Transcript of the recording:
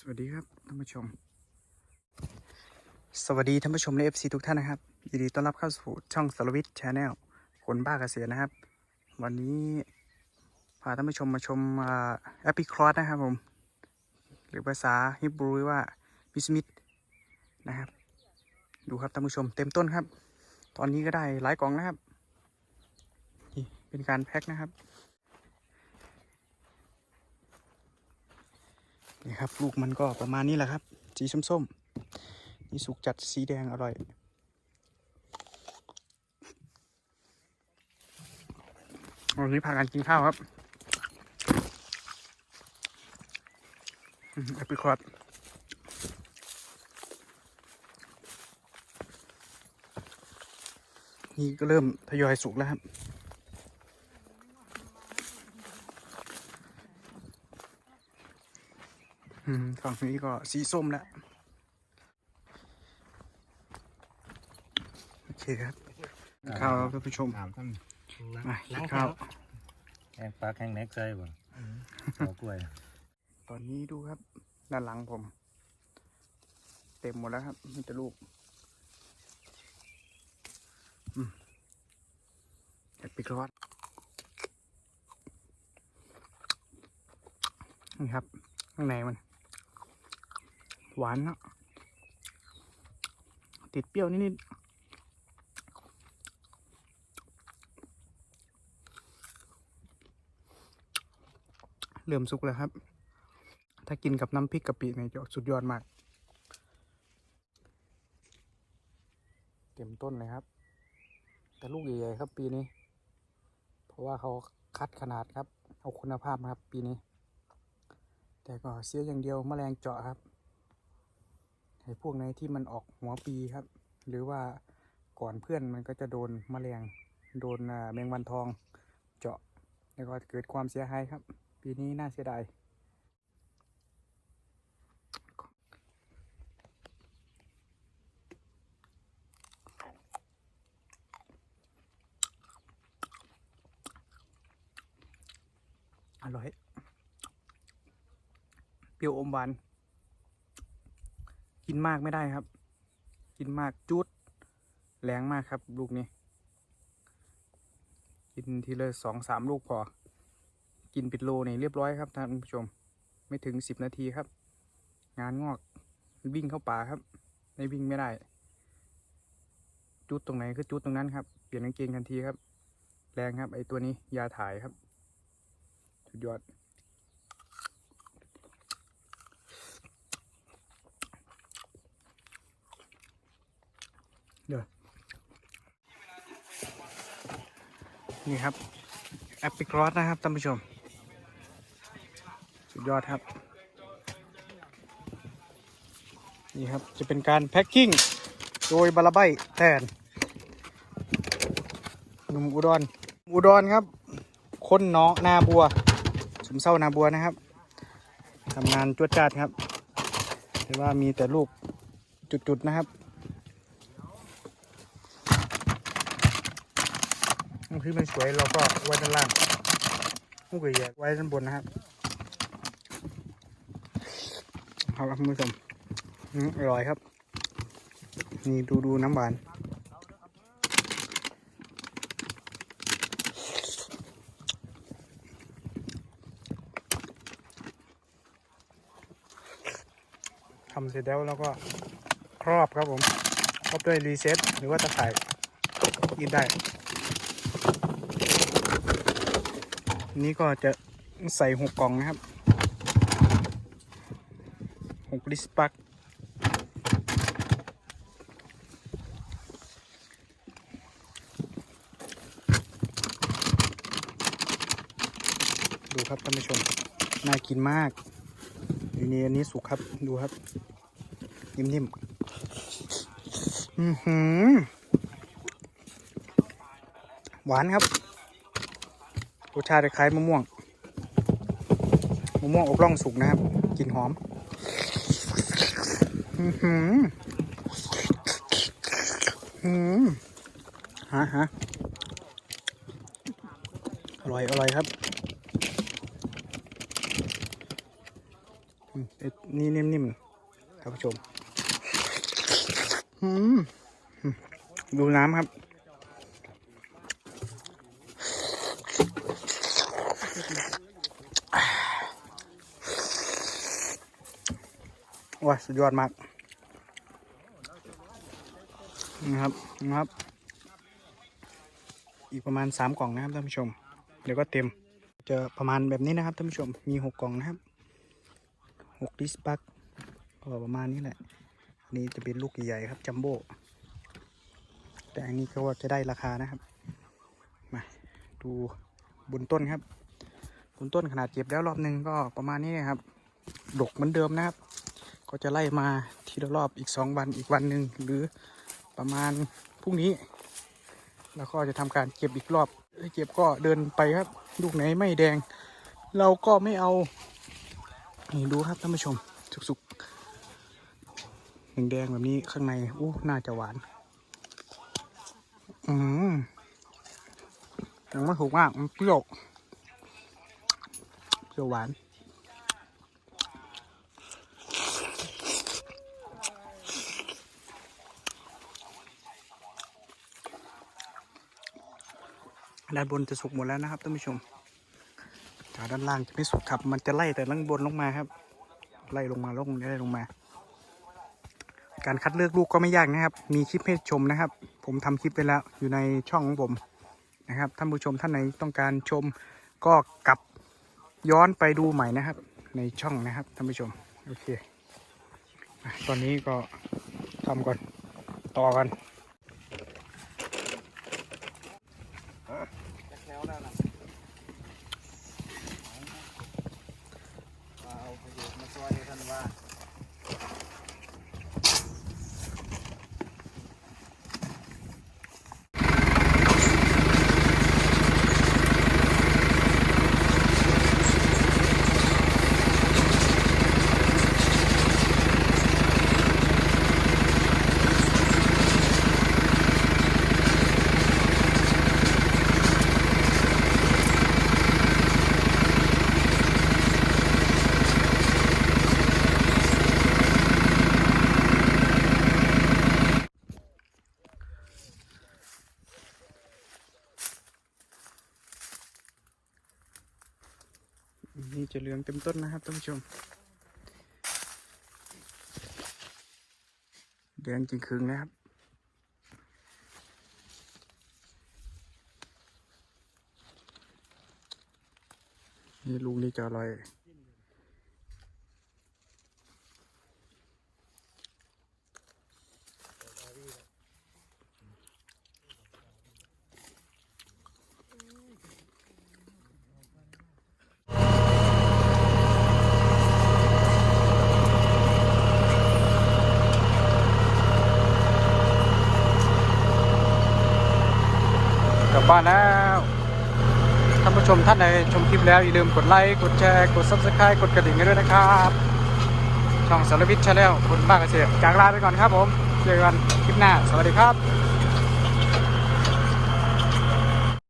สวัสดีครับท่านผู้ชม สวัสดีท่านผู้ชมใน FC ทุกท่านนะครับยินดีต้อนรับเข้าสู่ช่องสารวิทย์ชาแนลคนบ้าเกษตรนะครับ วันนี้พาท่านผู้ชมมาชมแอปพลิครอสนะครับผม หรือภาษาฮิบรูว่าบิสมิดนะครับ ดูครับท่านผู้ชมเต็มต้นครับ ตอนนี้ก็ได้หลายกล่องนะครับ นี่เป็นการแพ็คนะครับ นี่ครับลูกมันก็ประมาณนี้แหละครับ สีส้มๆนี่สุกจัดสีแดงอร่อยวันนี้พากันกินข้าวครับแอปเปิลคอร์ดนี่ก็เริ่มทยอยสุกแล้วครับ อืม ฝั่งนี้ก็สีส้มแล้วโอเคครับข้าวครับท่านผู้ชมถามท่านมากินข้าวแกงปลาแกงเน็กเคยบ่ขอกล้วย ตอนนี้ดูครับ ด้านหลังผม เต็มหมดแล้วครับมีแต่ลูกอืมเห็ดปิกรอดนี่ครับ ข้างในมัน หวานนะติดเปรี้ยวนิดๆเริ่มสุกแล้วครับ ถ้ากินกับน้ำพริกกะปิเนี่ยจะสุดยอดมาก เต็มต้นเลยครับ แต่ลูกใหญ่ๆครับปีนี้ เพราะว่าเขาคัดขนาดครับ เอาคุณภาพครับปีนี้ แต่ก็เสียอย่างเดียวแมลงเจาะครับ ไอ้พวกไหนที่มันออกหัวปีครับ หรือว่าก่อนเพื่อนมันก็จะโดนมแมลงโดนแมงวันทองเจาะ แล้วก็เกิดความเสียหายครับ ปีนี้น่าเสียดายอร่อย เปรี้ยวอมหวาน กินมากไม่ได้ครับ กินมากจุดแรงมากครับ ลูกนี้ กินทีละสองสามลูกพอ กินปิดโลนี่เรียบร้อยครับท่านผู้ชม ไม่ถึงสิบนาทีครับ งานงอกวิ่งเข้าป่าครับ ไม่วิ่งไม่ได้ จุดตรงไหนคือจุดตรงนั้นครับ เปลี่ยนกางเกงทันทีครับ แรงครับ ไอตัวนี้ยาถ่ายครับสุดยอด เดี๋ยว นี่ครับแอปปิกรอสนะครับท่านผู้ชม สุดยอดครับ นี่ครับจะเป็นการแพ็คกิ้งโดยบาลาไบแทนหนุ่มอุดรอุดรครับ คนเนาะนาบัวสมเศร้านาบัวนะครับทำงานจวดจ้าดครับแต่ว่ามีแต่ลูกจุดๆนะครับ ลูกที่ไม่สวยเราก็ไว้ด้านล่างลูกใหญ่ไว้ด้านบนนะครับเอาละคุณผู้ชมอร่อยครับ นี่ดูดูน้ำหวานทำเสร็จแล้วแล้วก็ครอบครับผม ครอบด้วยรีเซ็ตหรือว่าตะข่ายกินได้ นี้ก็จะใส่หกกล่องนะครับหกลิสปักดูครับท่านผู้ชม น่ากินมากทีนี้อันนี้สุกครับ ดูครับ นิ่มๆ อือหือ หวานครับ รสชาติคล้ายมะม่วงมะม่วงอบร่องสุกนะครับกลิ่นหอมอือหืออืมฮะฮะอร่อย อร่อยครับอืมไอ้นี่นิ่มๆท่านผู้ชมฮืมดูน้ำครับ ว้าสุดยอดมากนะครับนะครับ อีกประมาณสามกล่องนะครับท่านผู้ชม เดี๋ยวก็เต็มจะประมาณแบบนี้นะครับท่านผู้ชมมีหกกล่องนะครับหกดิสปักก็ประมาณนี้แหละอันนี้จะเป็นลูกใหญ่ครับจัมโบ้แต่อันนี้ก็ว่าจะได้ราคานะครับมาดูบนต้นครับบนต้นขนาดเก็บแล้วรอบหนึ่งก็ประมาณนี้นะครับ ดกเหมือนเดิมนะครับ ก็จะไล่มาทีละรอบอีกสองวันอีกวันหนึ่งหรือประมาณพรุ่งนี้ แล้วก็จะทำการเก็บอีกรอบเอ้ยเก็บก็เดินไปครับลูกไหนไม่แดง เราก็ไม่เอานี่ดูครับท่านผู้ชมสุกๆแดงๆแบบนี้ข้างในอู้น่าจะหวาน อืมแต่ไม่ถูกมากมันเปรี้ยวเปรี้ยวหวาน ด้านบนจะสุกหมดแล้วนะครับท่านผู้ชมจากด้านล่างจะไม่สุกครับ มันจะไล่แต่ล่างบนลงมาครับ ไล่ลงมาลงไล่ลงมา การคัดเลือกลูกก็ไม่ยากนะครับ มีคลิปให้ชมนะครับ ผมทำคลิปไปแล้วอยู่ในช่องของผมนะครับท่านผู้ชมท่านไหนต้องการชมก็กลับย้อนไปดูใหม่นะครับ ในช่องนะครับท่านผู้ชมโอเคตอนนี้ก็ทำก่อนต่อกัน แถวแล้วนะเอาประโยชน์มาช่วยท่านว่า นี่จะเหลืองเต็มต้นนะครับท่านผู้ชมแดงจริงคืงนะครับ นี่ลูกนี้จะอร่อย บบ้านแล้วท่านผู้ชมท่านใดชมคลิปแล้ว อย่าลืมกดไลค์ กดแชร์ กด subscribe กดกระดิ่งกันด้วยนะครับ ช่องสารวิทย์ชาแนลคุณบ้าเกษตรจากลาไปก่อนครับผม เจอกันคลิปหน้า สวัสดีครับ